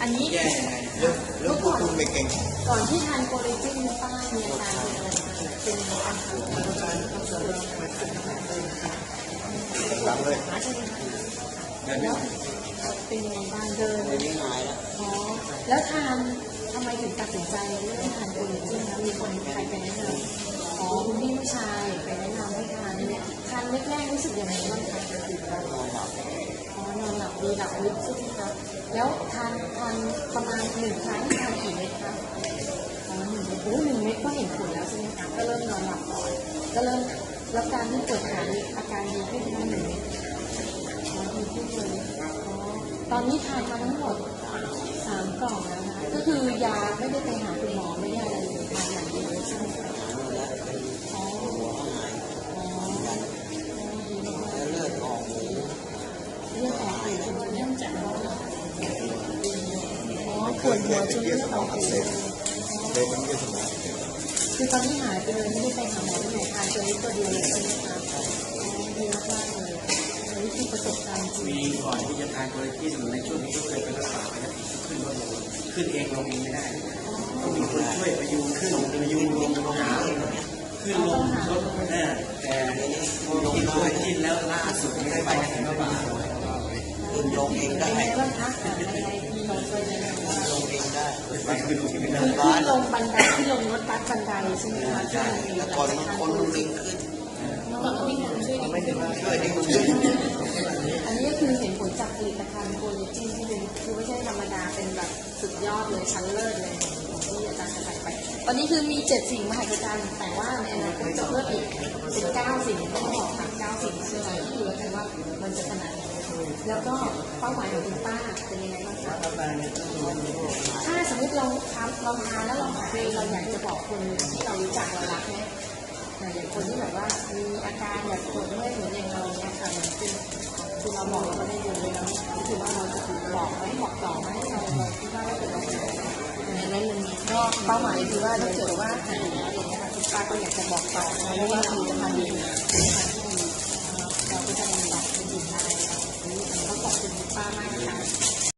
อันนี้แย่เรื่องเรื่องพวกคุณไปเก่งก่อนที่ทานโคเลจินป้ามีอาการเป็นอาการหลังเลยแล้วเป็นยังางเดินไม่หายแล้วอ๋อแล้วทานทำไมถึงตัดสินใจเรื่องทานโคเลจินแล้มีคนใครไปแนะนำอ๋อคุณพี่ผู้ชายไปแนะนำให้ทานเนี่ยทานแรกๆรู้สึกยังไงบ้างคะ นอนหลับอ๋อนหลับดีหลับลึกใช่ไหมคะแล้วทานทานประมาณหนึ่งครั้งทานกี่เม็ดคะอ๋อหนึ่งเม็ดโอ้หนึ่งเม็ดก็เห็นผลแล้วใช่ไหมคะก็เริ่มนอนหลับก่อนก็เริ่มแล้วการที่ปวดขาอาการดีขึ้นไหมหนึ่งเม็ดดีขึ้นเลยตอนนี้ทานมาทั้งหมดสามกล่องแล้วนะคะก็คือยาไม่ได้ไปหาคุณหมอไม่ได้อะไรเลยทานอย่างเดียวเลยใช่ไหมคะ แล้ว อ๋อ หัวก็หาย อ๋ออ๋อดีมากๆ แล้วเลือดออกหู เลือดออกหูเนื่องจากว่าอ๋อ ปวดหัวจนเลือดออกหูเลยมันก็สมองคือตอนที่หายไปเลยไม่ได้ไปหาหมอที่ไหนทานตัวนี้ตัวเดียวเลยใช่ไหมคะดีมากเลยอันนี้คือประสบการณ์จริงมีก่อนที่จะทานโคเลจินในช่วงนี้ก็เคยไปรักษาไปแล้วขึ้นก็ลงขึ้นเองลงเองไม่ได้ต้องมีคนช่วยพยุงขึ้นพยุงลงหาขึ้นลงรถนะแต่พอกินโคเลจินแล้วล่าสุดไม่ได้ไปไหนก็บ่าขึ้นลงเองได้ ที่ไม่ได้คือขึ้นลงบันไดที่ลงรถบัสบันไดใช่ไหมคะใช่แล้วก่อนมันคนมันลิงขึ้นก่อนวิ่งช่วยดิ้นช่วยดิ้นอันนี้ก็คือเห็นผลจากผลิตภัณฑ์โคเลจินที่เป็นคือไม่ใช่ธรรมดาเป็นแบบสุดยอดเลยชั้นเลิศเลยของที่อาจารย์จะใส่ไปตอนนี้คือมีเจ็ดสิ่งมหัศจรรย์แต่ว่าในอนาคตจะเพิ่มอีกเป็นเก้าสิ่งต้องบอกค่ะเก้าสิ่งเชื่ออะไรดูแล้วกันว่ามันจะขนาดไหน แล้วก็เป้าหมายของคุณป้าเป็นยังไงบ้างคะถ้าสมมติเราทำเราทานแล้วเราหายเราอยากจะบอกคนที่เรารู้จักเรารักไหมอ่าอย่างคนที่แบบว่ามีอาการแบบปวดเมื่อยเหมือนอย่างเราเนี้ยค่ะมันคือคือเราบอกเราก็ได้ยินเลยนะก็คือว่าเราจะถูกบอกไหมบอกต่อไหมเราเราคิดว่าเราเป็นเราเป็นอันนั้นมันก็เป้าหมายคือว่าถ้าเกิดว่าหายแล้วอย่างเงี้ยค่ะคุณป้าก็อยากจะบอกต่อเพราะว่าผลิตภัณฑ์ดีผลิตภัณฑ์ที่ดีเราก็จะมีแบบเป็นดี